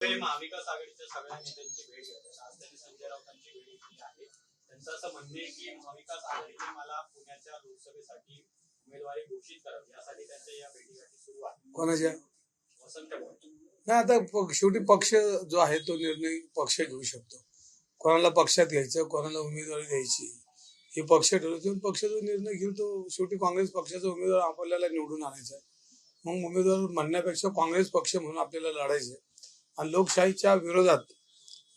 महाविकास आघाडीच्या सगळ्या नेत्यांची भेट घेतात आज त्यांनी संजय राऊतांची भेट घेतली आहे. त्यांचं असं म्हणणं की महाविकास आघाडीने मला पुण्याच्या लोकसभेसाठी उमेदवारी घोषित करावी. यासाठी त्यांच्या या भेटीगाठी सुरू आहे. कोणाच्या? वसंत नाही आता शेवटी पक्ष जो आहे तो निर्णय पक्ष घेऊ शकतो. कोणाला पक्षात घ्यायचं कोणाला उमेदवारी द्यायची हे पक्ष ठरवतो. पक्ष जो निर्णय घेईल तो शेवटी काँग्रेस पक्षाचा उमेदवार आपल्याला निवडून आणायचा आहे. मग उमेदवार म्हणण्यापेक्षा काँग्रेस पक्ष म्हणून आपल्याला लढायचं आणि लोकशाहीच्या विरोधात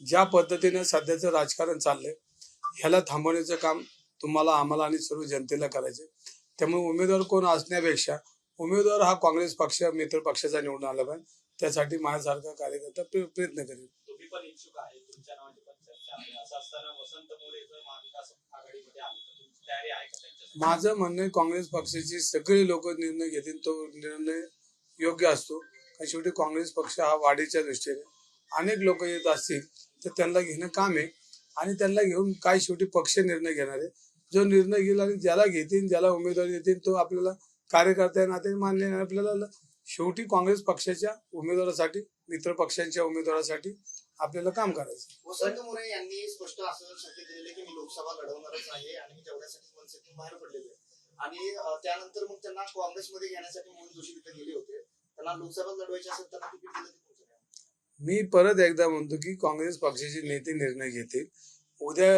ज्या पद्धतीने सध्याचं राजकारण चाललंय ह्याला थांबवण्याचं काम तुम्हाला आम्हाला आणि सर्व जनतेला करायचं. त्यामुळे उमेदवार कोण असण्यापेक्षा उमेदवार हा काँग्रेस पक्ष मित्र पक्षाचा निवडून आला पाहिजे. त्यासाठी माझ्यासारखा कार्यकर्ता प्र- प्रयत्न करेल. माझं म्हणणं आहे, काँग्रेस पक्षाची सगळे लोक निर्णय घेतील तो निर्णय योग्य असतो. शेवटी काँग्रेस पक्ष हा वाढीच्या दृष्टीने अनेक लोक येत असतील तर त्यांना घेणं काम आहे. आणि त्यांना घेऊन काय शेवटी पक्ष निर्णय घेणार आहे. जो निर्णय घेईल आणि ज्याला घेतील ज्याला उमेदवारी देतील तो आपल्याला कार्यकर्त्या नाते मानले आणि आपल्याला शेवटी काँग्रेस पक्षाच्या उमेदवारासाठी मित्र पक्षांच्या उमेदवारासाठी आपल्याला काम करायचं वसंत मोरे यांनी स्पष्ट असं संकेत दिलेले की मी लोकसभा लढवणारच आहे आणि मी तेवढ्यासाठी मनसेतून बाहेर पडलेलो आहे. आणि त्यानंतर मग त्यांना काँग्रेसमध्ये घेण्यासाठी मोहन जोशी तिथे गेले होते. त्यांना लोकसभा लढवायची असेल त्यांना तिकीट दिलं ते तुमचं काय? मी परत एकदा म्हणतो की काँग्रेस पक्षाचे नेते निर्णय घेतील. उद्या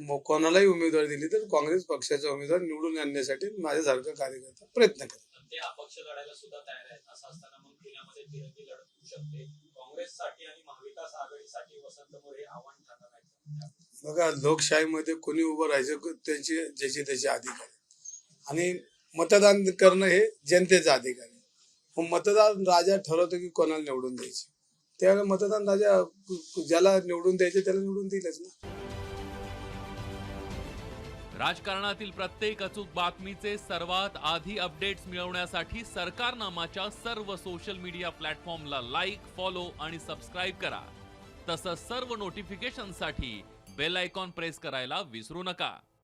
म- कोणालाही उमेदवारी दिली तर काँग्रेस पक्षाचा उमेदवार निवडून आणण्यासाठी माझ्यासारखा कार्यकर्ता प्रयत्न करेल. तर ते अपक्ष लढायला सुद्धा तयार आहेत. असं असताना मग पुण्यामध्ये तिरंगी लढत होऊ शकते. काँग्रेससाठी आणि महाविकास आघाडीसाठी वसंत मोरे आव्हान ठरणार आहे बघा लोकशाहीमध्ये कोणी उभं राहायचं त्यांची ज्याची त्याचे अधिकार आहे आणि मतदान करणं हे जनतेचा अधिकार आहे. मतदान राजा ठरवतो की कोणाला निवडून द्यायचे. त्यावेळेला मतदान राजा ज्याला निवडून द्यायचे त्याला निवडून दिलंच ना. राजकारणातील प्रत्येक अचूक बातमीचे सर्वात आधी अपडेट्स मिळवण्यासाठी सरकारनामाच्या सर्व सोशल मीडिया प्लॅटफॉर्मला लाईक फॉलो आणि सबस्क्राईब करा. तसंच सर्व नोटिफिकेशनसाठी बेल आयकॉन प्रेस करायला विसरू नका.